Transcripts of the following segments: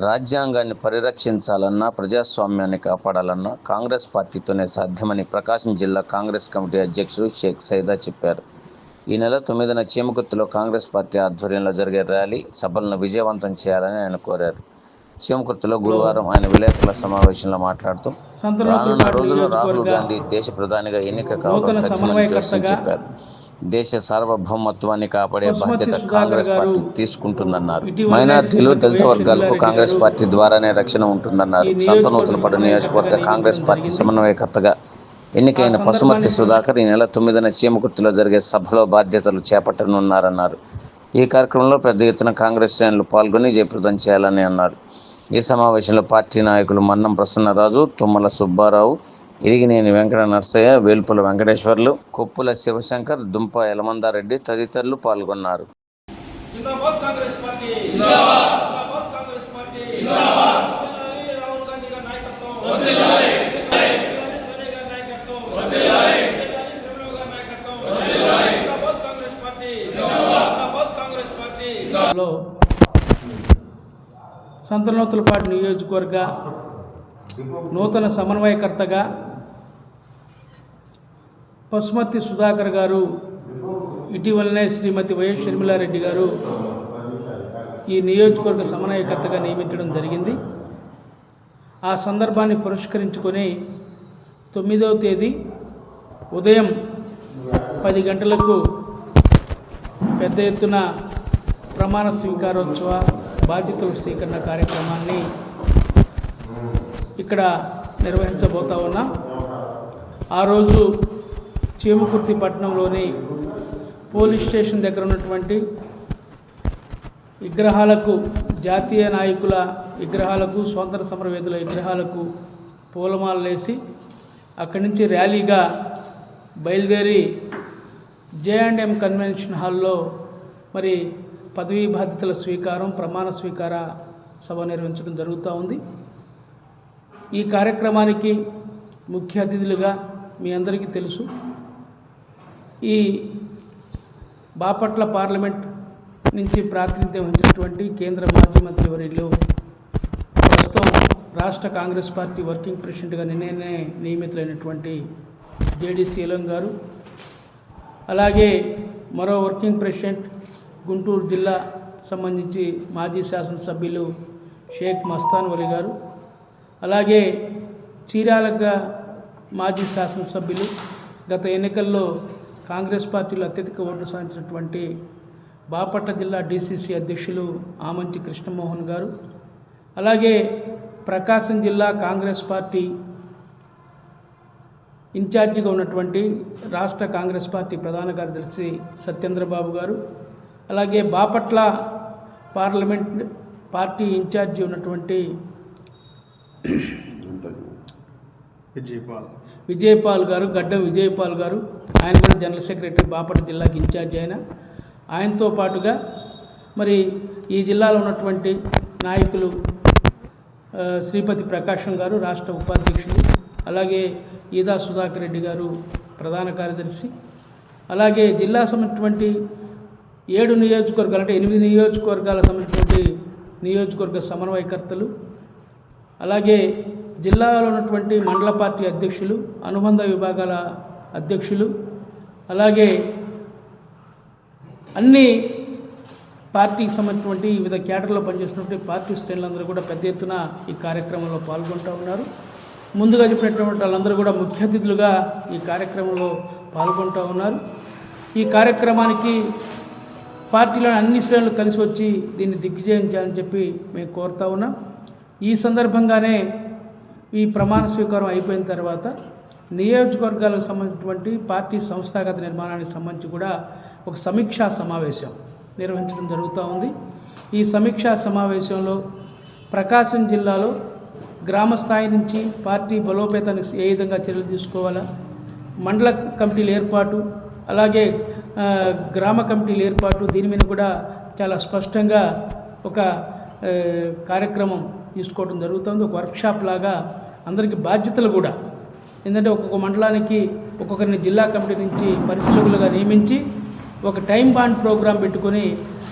రాజ్యాంగాన్ని పరిరక్షించాలన్నా ప్రజాస్వామ్యాన్ని కాపాడాలన్నా కాంగ్రెస్ పార్టీతోనే సాధ్యమని ప్రకాశం జిల్లా కాంగ్రెస్ కమిటీ అధ్యక్షుడు షేక్ సైదా చెప్పారు. ఈ నెల తొమ్మిదిన చీమకుర్తిలో కాంగ్రెస్ పార్టీ ఆధ్వర్యంలో జరిగే ర్యాలీ సభలను విజయవంతం చేయాలని ఆయన కోరారు. చీమకుర్తిలో గురువారం ఆయన విలేకరుల సమావేశంలో మాట్లాడుతూ రానున్న రోజుల్లో రాహుల్ గాంధీ దేశ ప్రధానిగా ఎన్నిక కావడం తథ్యమని జోస్యం చెప్పారు. దేశ సార్వభౌమత్వాన్ని కాపాడే బాధ్యత కాంగ్రెస్ పార్టీ తీసుకుంటుందన్నారు. మైనార్టీలు దళిత వర్గాలకు కాంగ్రెస్ పార్టీ ద్వారానే రక్షణ ఉంటుందన్నారు. సంతనూతలపడు నియోజకవర్గ కాంగ్రెస్ పార్టీ సమన్వయకర్తగా ఎన్నికైన పసుమర్తి సుధాకర్ ఈ నెల తొమ్మిదిన చీమకుర్తిలో జరిగే సభలో బాధ్యతలు చేపట్టనున్నారన్నారు. ఈ కార్యక్రమంలో పెద్ద ఎత్తున కాంగ్రెస్ శ్రేణులు పాల్గొని జయప్రదం చేయాలని అన్నారు. ఈ సమావేశంలో పార్టీ నాయకులు మన్నం ప్రసన్నరాజు తుమ్మల సుబ్బారావు ఇరిగినేని వెంకట నర్సయ్య వేల్పుల వెంకటేశ్వర్లు కొప్పుల శివశంకర్ దుంప యలమందారెడ్డి తదితరులు పాల్గొన్నారు. సంతనూతలపాటి నియోజకవర్గ నూతన సమన్వయకర్తగా పశుమతి సుధాకర్ గారు ఇటీవలనే శ్రీమతి వైఎస్ షర్మిలారెడ్డి గారు ఈ నియోజకవర్గ సమన్వయకర్తగా నియమించడం జరిగింది. ఆ సందర్భాన్ని పురస్కరించుకొని తొమ్మిదవ తేదీ ఉదయం పది గంటలకు పెద్ద ఎత్తున ప్రమాణ స్వీకారోత్సవ బాధ్యతల స్వీకరణ కార్యక్రమాన్ని ఇక్కడ నిర్వహించబోతా ఉన్నాం. ఆ రోజు చేమకుర్తి పట్టణంలోని పోలీస్ స్టేషన్ దగ్గర ఉన్నటువంటి విగ్రహాలకు జాతీయ నాయకుల విగ్రహాలకు స్వాతంత్ర సమరవేదుల విగ్రహాలకు పూలమాలలు వేసి అక్కడి నుంచి ర్యాలీగా బయలుదేరి జే అండ్ ఎం కన్వెన్షన్ హాల్లో మరి పదవీ బాధ్యతల స్వీకారం ప్రమాణ స్వీకార సభ నిర్వహించడం జరుగుతూ ఉంది. ఈ కార్యక్రమానికి ముఖ్య అతిథులుగా మీ అందరికీ తెలుసు. ఈ బాపట్ల పార్లమెంట్ నుంచి ప్రాతినిధ్యం వహించినటువంటి కేంద్ర మాజీ మంత్రి వర్యులు ప్రస్తుతం రాష్ట్ర కాంగ్రెస్ పార్టీ వర్కింగ్ ప్రెసిడెంట్గా నిన్ననే నియమితులైనటువంటి జేడి శీలం గారు అలాగే మరో వర్కింగ్ ప్రెసిడెంట్ గుంటూరు జిల్లా సంబంధించి మాజీ శాసనసభ్యులు షేక్ మస్తాన్ వలి గారు అలాగే చీరాలగా మాజీ శాసనసభ్యులు గత ఎన్నికల్లో కాంగ్రెస్ పార్టీలో అత్యధిక ఓట్లు సాధించినటువంటి బాపట్ల జిల్లా డీసీసీ అధ్యక్షులు ఆమంచి కృష్ణమోహన్ గారు అలాగే ప్రకాశం జిల్లా కాంగ్రెస్ పార్టీ ఇన్ఛార్జిగా ఉన్నటువంటి రాష్ట్ర కాంగ్రెస్ పార్టీ ప్రధాన కార్యదర్శి సత్యేంద్రబాబు గారు అలాగే బాపట్ల పార్లమెంట్ పార్టీ ఇన్ఛార్జి ఉన్నటువంటి విజయపాల్. విజయపాల్ గారు గడ్డం విజయపాల్ గారు ఆయన కూడా జనరల్ సెక్రటరీ బాపట్ల జిల్లాకి ఇన్ఛార్జ్ ఆయన. ఆయనతో పాటుగా మరి ఈ జిల్లాలో ఉన్నటువంటి నాయకులు శ్రీపతి ప్రకాశం గారు రాష్ట్ర ఉపాధ్యక్షులు అలాగే ఈదా సుధాకర్ రెడ్డి గారు ప్రధాన కార్యదర్శి. అలాగే జిల్లా సంబంధించినటువంటి ఏడు నియోజకవర్గాలు అంటే ఎనిమిది నియోజకవర్గాల సంబంధించినటువంటి నియోజకవర్గ సమన్వయకర్తలు అలాగే జిల్లాలో ఉన్నటువంటి మండల పార్టీ అధ్యక్షులు అనుబంధ విభాగాల అధ్యక్షులు అలాగే అన్ని పార్టీకి సంబంధించినటువంటి వివిధ కేటర్లో పనిచేస్తున్నటువంటి పార్టీ శ్రేణులందరూ కూడా పెద్ద ఎత్తున ఈ కార్యక్రమంలో పాల్గొంటూ ఉన్నారు. ముందుగా చెప్పినటువంటి వాళ్ళందరూ కూడా ముఖ్య అతిథులుగా ఈ కార్యక్రమంలో పాల్గొంటూ ఉన్నారు. ఈ కార్యక్రమానికి పార్టీలోని అన్ని శ్రేణులు కలిసి వచ్చి దీన్ని దిగ్విజయం చేయాలని చెప్పి మేము కోరుతా ఉన్నాం. ఈ సందర్భంగానే ఈ ప్రమాణ స్వీకారం అయిపోయిన తర్వాత నియోజకవర్గాలకు సంబంధించినటువంటి పార్టీ సంస్థాగత నిర్మాణానికి సంబంధించి కూడా ఒక సమీక్షా సమావేశం నిర్వహించడం జరుగుతూ ఉంది. ఈ సమీక్షా సమావేశంలో ప్రకాశం జిల్లాలో గ్రామ స్థాయి నుంచి పార్టీ బలోపేతానికి ఏ విధంగా చర్యలు తీసుకోవాలా మండల కమిటీల ఏర్పాటు అలాగే గ్రామ కమిటీల ఏర్పాటు దీని మీద కూడా చాలా స్పష్టంగా ఒక కార్యక్రమం తీసుకోవడం జరుగుతుంది. ఒక వర్క్షాప్ లాగా అందరికీ బాధ్యతలు కూడా. ఎందుకంటే ఒక్కొక్క మండలానికి ఒక్కొక్కరిని జిల్లా కమిటీ నుంచి పరిశీలకులుగా నియమించి ఒక టైం బాండ్ ప్రోగ్రాం పెట్టుకొని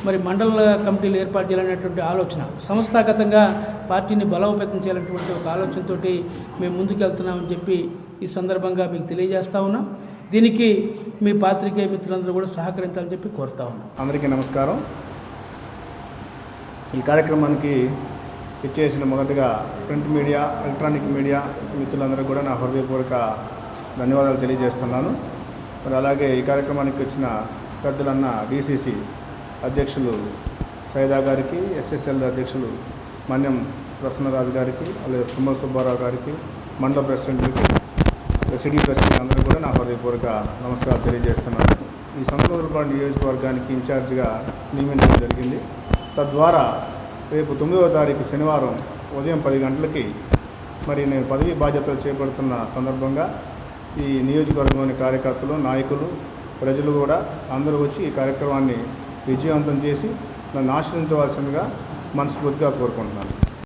మరి మండల కమిటీలు ఏర్పాటు చేయాలనేటువంటి ఆలోచన. సంస్థాగతంగా పార్టీని బలోపేతం చేయాలనేటువంటి ఒక ఆలోచనతో మేము ముందుకెళ్తున్నామని చెప్పి ఈ సందర్భంగా మీకు తెలియజేస్తా ఉన్నాం. దీనికి మీ పాత్రికేయ మిత్రులందరూ కూడా సహకరించాలని చెప్పి కోరుతా ఉన్నాం. అందరికీ నమస్కారం. ఈ కార్యక్రమానికి ఇచ్చేసిన మొదటగా ప్రింట్ మీడియా ఎలక్ట్రానిక్ మీడియా మిత్రులందరూ కూడా నా హృదయపూర్వక ధన్యవాదాలు తెలియజేస్తున్నాను. మరి అలాగే ఈ కార్యక్రమానికి వచ్చిన పెద్దలన్న డీసీసీ అధ్యక్షులు సైదా గారికి ఎస్ఎస్ఎల్ అధ్యక్షులు మన్యం ప్రసన్నరాజు గారికి అలాగే తుమ్మల సుబ్బారావు గారికి మండల ప్రెసిడెంట్కి సిటీ ప్రెసిడెంట్ అందరూ కూడా నా హృదయపూర్వక నమస్కారాలు తెలియజేస్తున్నాను. ఈ సంతోషపాడు నియోజకవర్గానికి ఇన్ఛార్జిగా నియమించడం జరిగింది. తద్వారా రేపు తొమ్మిదవ తారీఖు శనివారం ఉదయం పది గంటలకి మరి నేను పదవీ బాధ్యతలు చేపడుతున్న సందర్భంగా ఈ నియోజకవర్గంలోని కార్యకర్తలు నాయకులు ప్రజలు కూడా అందరూ వచ్చి ఈ కార్యక్రమాన్ని విజయవంతం చేసి నన్ను ఆశ్రయించవలసిందిగా మనస్ఫూర్తిగా కోరుకుంటున్నాను.